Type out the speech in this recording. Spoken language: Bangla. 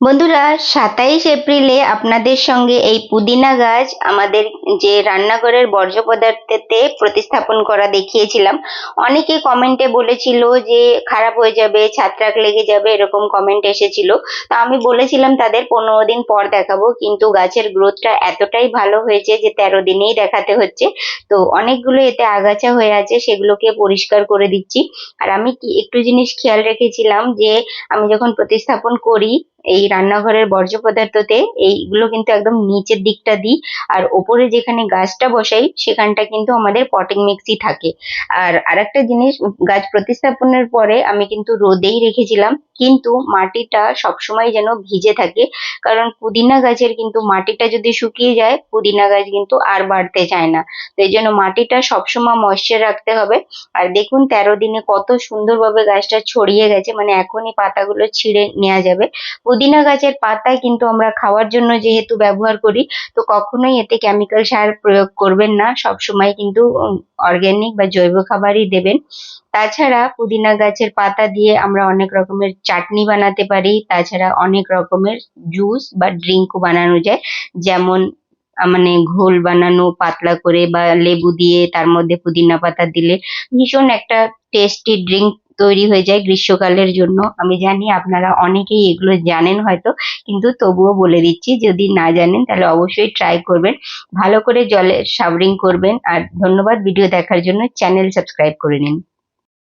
বন্ধুরা, সাতাইশ এপ্রিলে আপনাদের সঙ্গে এই পুদিনা গাছ আমাদের যে রান্নাঘরের বর্জ্য পদার্থতে প্রতিস্থাপন করা দেখিয়েছিলাম। অনেকে কমেন্টে বলেছিল যে, খারাপ হয়ে যাবে, ছাত্রাক লেগে যাবে, এরকম কমেন্ট এসেছিল। তা আমি বলেছিলাম, তাদের পনেরো দিন পর দেখাবো। কিন্তু গাছের গ্রোথটা এতটাই ভালো হয়েছে যে, তেরো দিনেই দেখাতে হচ্ছে। তো অনেকগুলো এতে আগাছা হয়ে আছে, সেগুলোকে পরিষ্কার করে দিচ্ছি। আর আমি একটু জিনিস খেয়াল রেখেছিলাম যে, আমি যখন প্রতিস্থাপন করি এই রান্নাঘরের বর্জ্য পদার্থতে এইগুলো কিন্তু একদম নিচের দিকটা দিই। আর ওপরে যেখানে গাছটা বসাই, সেখানটা কিন্তু আমাদের পটিং মিক্সই থাকে। আর আরেকটা জিনিস, গাছ প্রতিস্থাপনের পরে আমি কিন্তু রোদেই রেখেছিলাম। কিন্তু মাটিটা সবসময় যেন ভিজে থাকে, কারণ পুদিনা গাছের কিন্তু মাটিটা যদি শুকিয়ে যায়, পুদিনা গাছ কিন্তু আর বাড়তে চায় না। তো এই জন্য মাটিটা সবসময় ময়শ্চার রাখতে হবে। আর দেখুন, তেরো দিনে কত সুন্দরভাবে গাছটা ছড়িয়ে গেছে। মানে এখনই পাতাগুলো ছিঁড়ে নেওয়া যাবে। পুদিনা গাছের পাতায় কিন্তু আমরা খাওয়ার জন্য যেহেতু ব্যবহার করি, তো কখনোই এতে কেমিক্যাল সার প্রয়োগ করবেন না। সব সময় কিন্তু অর্গ্যানিক বা জৈব খাবারই দেবেন। তাছাড়া পুদিনা গাছের পাতা দিয়ে আমরা অনেক রকমের চাটনি বানাতে পারি। তাছাড়া অনেক রকমের জুস বা ড্রিঙ্কও বানানো যায়। যেমন মানে ঘোল বানানো, পাতলা করে বা লেবু দিয়ে তার মধ্যে পুদিনা পাতা দিলে ভীষণ একটা টেস্টি ড্রিঙ্ক তৈরি হয়ে যায় গ্রীষ্মকালের জন্য। আমি জানি আপনারা অনেকেই এগুলো জানেন হয়তো, কিন্তু তবুও বলে দিচ্ছি, যদি না জানেন তাহলে অবশ্যই ট্রাই করবেন। ভালো করে জলে সাবরিং করবেন। আর ধন্যবাদ, ভিডিও দেখার জন্য। চ্যানেল সাবস্ক্রাইব করে নিন।